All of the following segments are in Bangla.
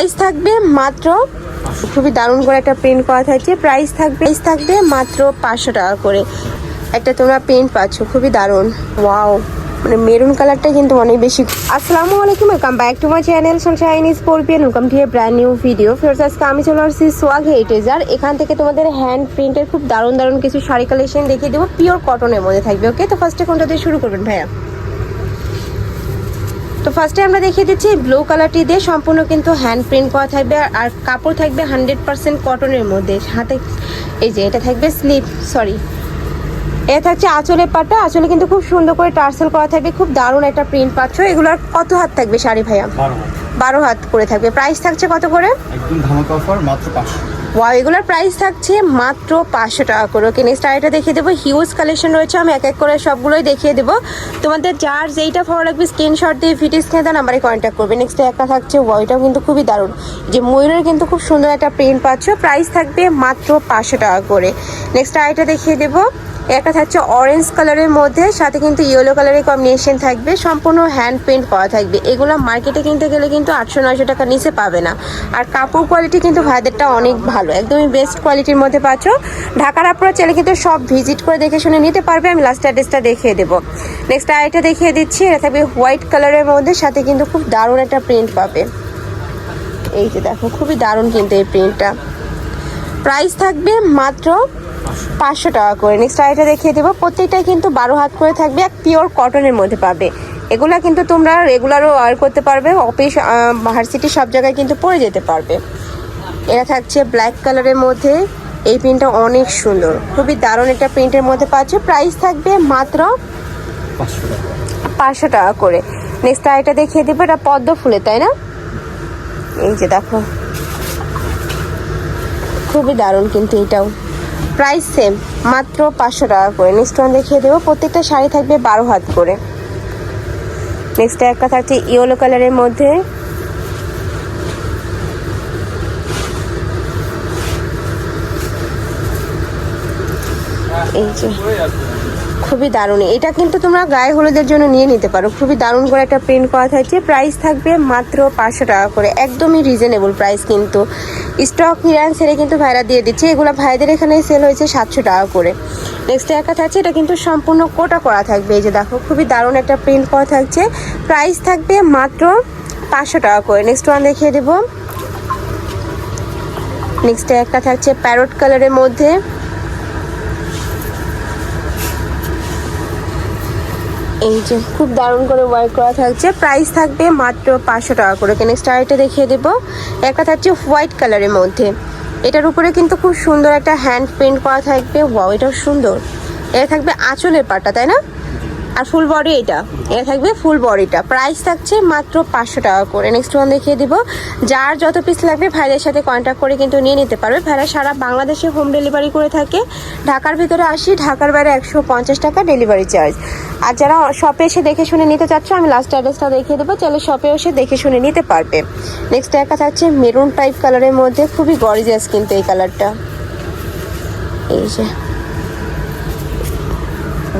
প্রাইস থাকবে মাত্র, খুবই দারুণ করে একটা প্রিন্ট করা থাকছে। প্রাইস থাকবে প্রাইস থাকবে মাত্র পাঁচশো টাকা করে। একটা তোমরা প্রিন্ট পাচ্ছ, খুবই দারুণ। ওয়াও মানে মেরুন কালারটা কিন্তু অনেক বেশি। আসসালামু আলাইকুম welcome back to my channel Sunshine Scorpion welcome to a brand new video ফেরত আজকে আমি চলে আসছি সোয়াগ হেরিটেজার এখান থেকে তোমাদের হ্যান্ড প্রিন্টের খুব দারুণ দারুণ কিছু শাড়ি কালেকশন দেখিয়ে দেবো। পিওর কটনের মধ্যে থাকবে ওকে তো ফার্স্টে কোনটা দিয়ে শুরু করবেন ভাইয়া? তো ফার্স্টে আমরা দেখিয়ে দিচ্ছি ব্লু কালারটি দিয়ে সম্পূর্ণ কিন্তু হ্যান্ড প্রিন্ট করা থাকবে আর- আর কাপড় থাকবে হান্ড্রেড পার্সেন্ট কটনের মধ্যে। হাতে এই যে এটা থাকবে স্লিপ সরি এটা থাকছে আঁচলের পাটটা আঁচলে কিন্তু খুব সুন্দর করে টার্সেল করা থাকবে খুব দারুণ একটা প্রিন্ট পাচ্ছ। এগুলোর কত হাত থাকবে শাড়ি ভাইয়া? বারো হাত। বারো হাত করে থাকবে। প্রাইস থাকছে কত করে? একদম ধামাকা অফার মাত্র পাঁচশো। ওয়াও, এগুলোর প্রাইস থাকছে মাত্র পাঁচশো টাকা করে। ওকে নেক্সট আরেকটা দেখিয়ে দেবো। হিউজ কালেকশন রয়েছে, আমি এক এক করে সবগুলোই দেখিয়ে দেবো। তোমাদের যার যেইটা ভালো লাগবে স্ক্রিনশট দিয়ে ভিডিও স্ক্রিনে দেওয়া নাম্বারে কন্ট্যাক্ট করবে। নেক্সট একটা থাকছে ওয়াও কিন্তু খুবই দারুণ। যে ময়ূরের কিন্তু খুব সুন্দর একটা প্রিন্ট পাচ্ছ প্রাইস থাকবে মাত্র পাঁচশো টাকা করে। নেক্সট আরেকটা দেখিয়ে দেবো। একটা থাকছে অরেঞ্জ কালারের মধ্যে, সাথে কিন্তু ইয়েলো কালারের কম্বিনেশন থাকবে, সম্পূর্ণ হ্যান্ড পেন্ট করা থাকবে। এগুলো মার্কেটে কিনতে গেলে কিন্তু আটশো নয়শো টাকা নিচে পাবে না। আর কাপড় কোয়ালিটি কিন্তু ভাইদেরটা অনেক ভালো। একদমই বেস্ট কোয়ালিটির মধ্যে পাচ্ছ। ঢাকার আপনারা চাইলে কিন্তু সব ভিজিট করে দেখে শুনে নিতে পারবে, আমি লাস্ট অ্যাড্রেসটা দেখিয়ে দেবো। নেক্সট আরেকটা দেখিয়ে দিচ্ছি, এটা থাকবে হোয়াইট কালারের মধ্যে, সাথে কিন্তু খুব দারুণ একটা প্রিন্ট পাবে। এই যে দেখো, খুবই দারুণ কিন্তু এই প্রিন্টটা প্রাইস থাকবে মাত্র পাঁচশো টাকা করে। নেক্সট আইটা দেখিয়ে দেবো প্রত্যেকটাই কিন্তু বারো হাত করে থাকবে এক পিওর কটনের মধ্যে পাবে। এগুলা কিন্তু তোমরা রেগুলারও ওয়ার করতে পারবে অফিস ভার্সিটি সব জায়গায় কিন্তু পরে যেতে পারবে। এটা থাকছে ব্ল্যাক কালারের মধ্যে। এই প্রিন্টটা অনেক সুন্দর। খুবই দারুণ একটা প্রিন্টের মধ্যে পাচ্ছ। প্রাইস থাকবে মাত্র পাঁচশো টাকা। করে। নেক্সট আইটা দেখিয়ে দেবো এটা পদ্ম ফুলে তাই না? এই যে দেখো। খুবই দারুণ কিন্তু এটাও। প্রাইস সেম মাত্র পাঁচশো টাকা করে। নেক্সট ওয়ান দেখিয়ে দেবো। প্রত্যেকটা শাড়ি থাকবে বারো হাত করে। নেক্সট একটা থাকছে ইয়েলো কালারের মধ্যে। এই যে, খুবই দারুণ। এটা কিন্তু তোমরা গায়ে হলুদের জন্য নিয়ে নিতে পারো। খুবই দারুণ করে একটা প্রিন্ট করা থাকছে। প্রাইস থাকবে মাত্র পাঁচশো টাকা করে। একদমই রিজনেবল প্রাইস কিন্তু। স্টক ক্লিয়ারেন্স সেরে কিন্তু ভাইরা দিয়ে দিচ্ছে। এগুলো ভাইদের এখানে সেল হয়েছে সাতশো টাকা করে। নেক্সট একটা থাকছে, এটা কিন্তু সম্পূর্ণ কোটা করা থাকবে। এই যে দেখো, খুবই দারুণ একটা প্রিন্ট করা থাকছে। প্রাইস থাকবে মাত্র পাঁচশো টাকা করে। নেক্সট ওয়ান দেখিয়ে দেবো। নেক্সট একটা থাকছে প্যারট কালারের মধ্যে। এই যে খুব দারুণ করে ওয়ার্ক করা থাকছে। প্রাইস থাকবে মাত্র পাঁচশো টাকা করে। নেক্সট স্টারটা দেখিয়ে দেবো? একটা থাকছে হোয়াইট কালারের মধ্যে। এটার উপরে কিন্তু খুব সুন্দর একটা হ্যান্ড পেন্ট করা থাকবে। ওয়াও এটাও সুন্দর। এটা থাকবে আঁচলের পাটা তাই না? আর ফুল বডি এটা। এটা থাকবে ফুল বডিটা প্রাইস থাকছে মাত্র পাঁচশো টাকা করে। নেক্সট ওয়ান দেখিয়ে দিব। যার যত পিস লাগবে ভাইদের সাথে কন্ট্যাক্ট করে কিন্তু নিয়ে নিতে পারবে। ভাইরা সারা বাংলাদেশে হোম ডেলিভারি করে থাকে। ঢাকার ভিতরে আসি, ঢাকার বাইরে একশো পঞ্চাশ টাকা ডেলিভারি চার্জ আর যারা শপে এসে দেখে শুনে নিতে চাচ্ছ, আমি লাস্ট অ্যাড্রেসটা দেখিয়ে দেবো। তাহলে শপে এসে দেখে শুনে নিতে পারবে। নেক্সট একটা থাকছে মেরুন টাইপ কালারের মধ্যে। খুবই গরিজিয়াস কিন্তু এই কালারটা এই যে।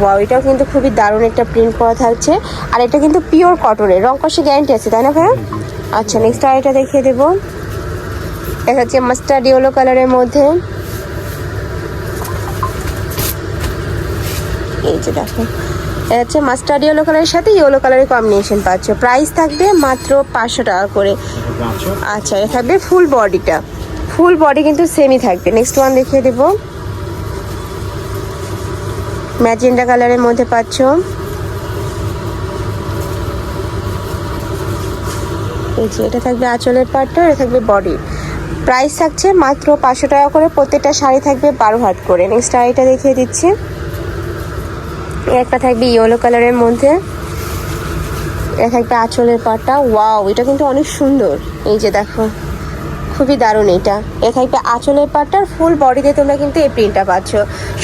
ওয়াও এটাও কিন্তু খুবই দারুণ একটা প্রিন্ট করা থাকছে। আর এটা কিন্তু পিওর কটনের রং কষে গ্যারান্টি আছে তাই না ভাইয়া? আচ্ছা নেক্সট আর এটা দেখিয়ে দেবো। দেখা যাচ্ছে মাস্টার্ড ইয়েলো কালারের মধ্যে। এই যে দেখো এটা হচ্ছে মাস্টার্ড ইয়েলো কালারের সাথে ইয়েলো কালারের কম্বিনেশন পাচ্ছ। প্রাইস থাকবে মাত্র পাঁচশো টাকা করে। আচ্ছা এটা থাকবে ফুল বডিটা ফুল বডি কিন্তু সেমই থাকবে। নেক্সট ওয়ান দেখিয়ে দেবো। ম্যাজেন্ডা কালারের মধ্যে পাচ্ছ। এই যে, এটা থাকবে আঁচলের পাটটা, এটা থাকবে বডি। প্রাইস থাকছে মাত্র পাঁচশো টাকা করে, প্রত্যেকটা শাড়ি থাকবে বারো হাত করে। নেক্সট শাড়িটা দেখিয়ে দিচ্ছি। একটা থাকবে ইয়েলো কালারের মধ্যে। এটা থাকবে আঁচলের পাটটা। ওয়াও এটা কিন্তু অনেক সুন্দর। এই যে দেখো। খুবই দারুণ এটা। এ থাকবে আঁচলের পাটটার ফুল বডিতে তোমরা কিন্তু এই প্রিন্টটা পাচ্ছ।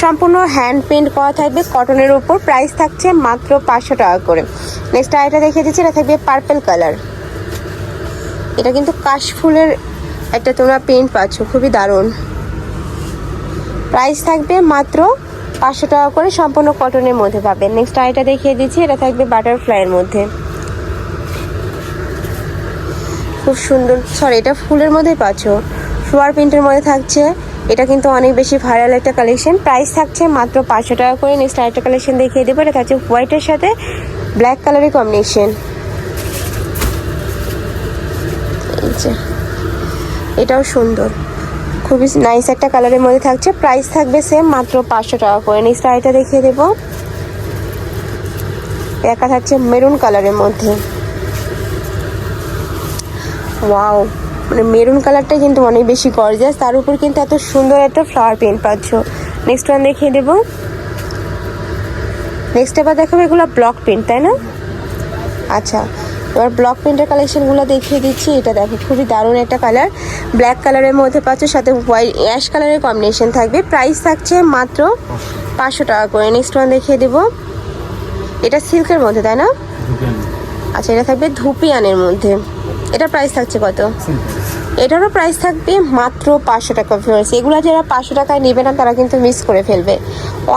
সম্পূর্ণ হ্যান্ড প্রিন্ট করা থাকবে কটনের উপর। প্রাইস থাকছে মাত্র পাঁচশো টাকা করে। নেক্সট আরেকটা দেখিয়ে দিচ্ছি, এটা থাকবে পার্পেল কালার এটা কিন্তু কাশফুলের একটা তোমরা প্রিন্ট পাচ্ছ, খুবই দারুণ। প্রাইস থাকবে মাত্র পাঁচশো টাকা করে, সম্পূর্ণ কটনের মধ্যে পাবে। নেক্সট আরেকটা দেখিয়ে দিচ্ছি, এটা থাকবে বাটারফ্লাইয়ের মধ্যে। খুব সুন্দর সরি এটা ফুলের মধ্যেই পাচ্ছ। ফ্লোয়ার প্রিন্টের মধ্যে থাকছে। এটা কিন্তু অনেক বেশি ভাইরাল একটা কালেকশন প্রাইস থাকছে মাত্র পাঁচশো টাকা করে। নেক্সট আরেকটা কালেকশন দেখিয়ে দেবো। এটা থাকছে হোয়াইটের সাথে ব্ল্যাক কালারের কম্বিনেশন এটাও সুন্দর। খুবই নাইস একটা কালারের মধ্যে থাকছে। প্রাইস থাকবে সেম মাত্র পাঁচশো টাকা করে। নেক্সট আরেকটা দেখিয়ে দেবো। একা থাকছে মেরুন কালারের মধ্যে। ওয়াও মানে মেরুন কালারটা কিন্তু অনেক বেশি গর্জাস তার উপর কিন্তু এত সুন্দর একটা ফ্লাওয়ার প্রিন্ট পাচ্ছ। নেক্সট ওয়ান দেখিয়ে দেবো। নেক্সট এবার দেখাবো এগুলো ব্লক প্রিন্ট তাই না? আচ্ছা এবার ব্লক প্রিন্টের কালেকশনগুলো দেখিয়ে দিচ্ছি। এটা দেখো খুবই দারুণ একটা কালার ব্ল্যাক কালারের মধ্যে পাচ্ছ সাথে হোয়াইট অ্যাশ কালারের কম্বিনেশন থাকবে। প্রাইস থাকছে মাত্র পাঁচশো টাকা করে। নেক্সট ওয়ান দেখিয়ে দেবো। এটা সিল্কের মধ্যে তাই না? আচ্ছা এটা থাকবে ধুপিয়ানের মধ্যে। এটা প্রাইস থাকছে কত? এটারও প্রাইস থাকবে মাত্র পাঁচশো টাকা ভিউয়ার্স এগুলো যারা পাঁচশো টাকায় নেবে না, তারা কিন্তু মিস করে ফেলবে।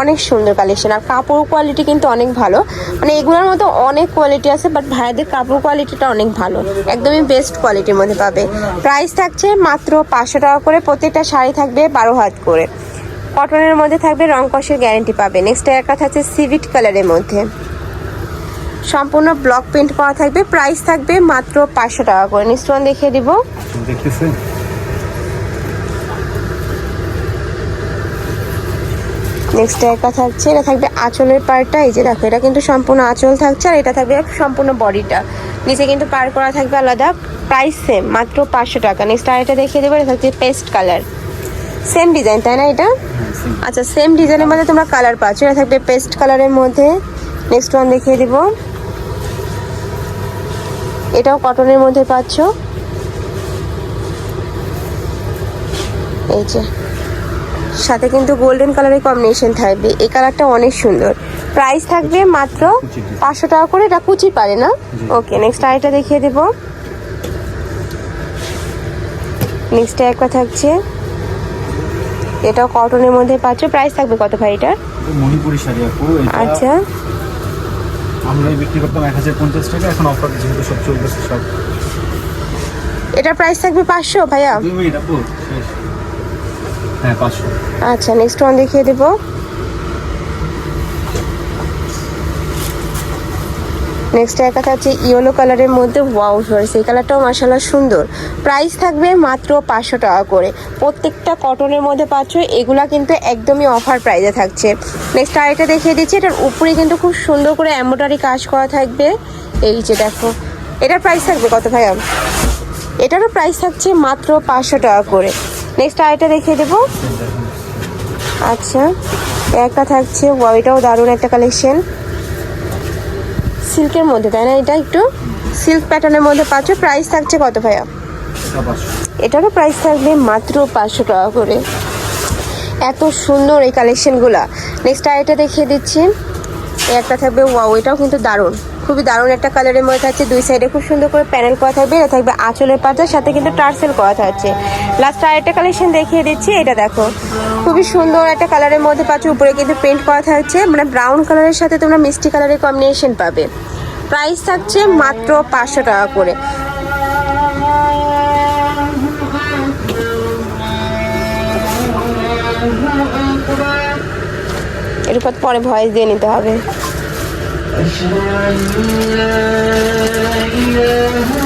অনেক সুন্দর কালেকশন আর কাপড় কোয়ালিটি কিন্তু অনেক ভালো। মানে এগুলোর মধ্যে অনেক কোয়ালিটি আছে বাট ভাইয়াদের কাপড় কোয়ালিটিটা অনেক ভালো। একদমই বেস্ট কোয়ালিটির মধ্যে পাবে। প্রাইস থাকছে মাত্র পাঁচশো টাকা করে। প্রত্যেকটা শাড়ি থাকবে বারো হাত করে। কটনের মধ্যে থাকবে রং কষের গ্যারেন্টি পাবে নেক্সট একটা থাকছে সিভিট কালারের মধ্যে। সম্পূর্ণ ব্লক প্রিন্ট করা থাকবে। প্রাইস থাকবে মাত্র পাঁচশো টাকা করে। নেক্সট ওয়ান দেখিয়ে দিব। দেখতেছেন নেক্সট একটা থাকছে এটা থাকবে আঁচলের পার্টটা এই যে দেখো এটা কিন্তু সম্পূর্ণ আঁচল থাকছে আর এটা থাকবে সম্পূর্ণ বডিটা নিচে কিন্তু পার করা থাকবে আলাদা। প্রাইস সেম মাত্র পাঁচশো টাকা। নেক্সট আর এটা দেখিয়ে দেবো এটা থাকছে পেস্ট কালার সেম ডিজাইন তাই না এটা? হ্যাঁ আচ্ছা সেম ডিজাইনের মধ্যে তোমরা কালার পাচ্ছ। এটা থাকবে পেস্ট কালারের মধ্যে। নেক্সট ওয়ান দেখিয়ে দিব। এটাও কটনের মধ্যে পাচ্ছ? এই যে। সাথে কিন্তু গোল্ডেন কালারের কম্বিনেশন থাকবে। এই কালারটা অনেক সুন্দর। প্রাইস থাকবে মাত্র। পাঁচশো টাকা করে। এটা কুচি পারে না? ওকে নেক্সট আরেকটা দেখিয়ে দেবো। নেক্সট একটা থাকছে। এটাও কটনের মধ্যে পাচ্ছ। প্রাইস থাকবে কত ভাই এটার? আচ্ছা। আমরা বিক্রি করতাম এক হাজার পঞ্চাশ টাকা এখন অফার যেহেতু সব চলতেছে সব। এটা প্রাইস থাকবে পাঁচশো ভাইয়া? দুই মিনিট আপু হ্যাঁ পাঁচশো। আচ্ছা নেক্সট ওয়ান দেখিয়ে দেবো। নেক্সট একটা থাকছে ইয়েলো কালারের মধ্যে ওয়াও ফ্লোয়ার্স এই কালারটাও মাসাল্লাহ সুন্দর। প্রাইস থাকবে মাত্র পাঁচশো টাকা করে। প্রত্যেকটা কটনের মধ্যে পাচ্ছ, এগুলা কিন্তু একদমই অফার প্রাইসে থাকছে। নেক্সট আরেকটা দেখিয়ে দিচ্ছি, এটার উপরে কিন্তু খুব সুন্দর করে এম্ব্রয়ডারি কাজ করা থাকবে। এই যে দেখো, এটার প্রাইস থাকবে কত ভাইয়া? এটারও প্রাইস থাকছে মাত্র পাঁচশো টাকা করে। নেক্সট আরেকটা দেখিয়ে দেবো। আচ্ছা একটা থাকছে ওয়াও এটাও দারুণ একটা কালেকশন সিল্কের মধ্যে, তাই না? এটা একটু সিল্ক প্যাটার্নের মধ্যে পাচ্ছ। প্রাইস থাকছে কত ভাইয়া? এটারও প্রাইস থাকবে মাত্র পাঁচশো টাকা করে। এত সুন্দর এই কালেকশনগুলা নেক্সট আরেকটা দেখিয়ে দিচ্ছি। একটা থাকবে ওয়াও এটাও কিন্তু দারুণ। খুবই দারুণ একটা কালারের মধ্যে থাকছে। দুই সাইডে খুব সুন্দর করে প্যানেল করা থাকবে। এটা থাকবে আঁচলের পাতার সাথে কিন্তু টার্সেল করা থাকছে। লাস্ট আরেকটা কালেকশন দেখিয়ে দিচ্ছি, এটা দেখো। খুবই সুন্দর একটা কালারের মধ্যে পাচ্ছ, উপরে কিন্তু প্রিন্ট করা থাকছে। মানে ব্রাউন কালারের সাথে তোমরা মিষ্টি কালারের কম্বিনেশন পাবে। প্রাইস থাকছে মাত্র পাঁচশো টাকা করে। এর উপর পরে ভয়েস দিয়ে নিতে হবে। أشهد أن لا إله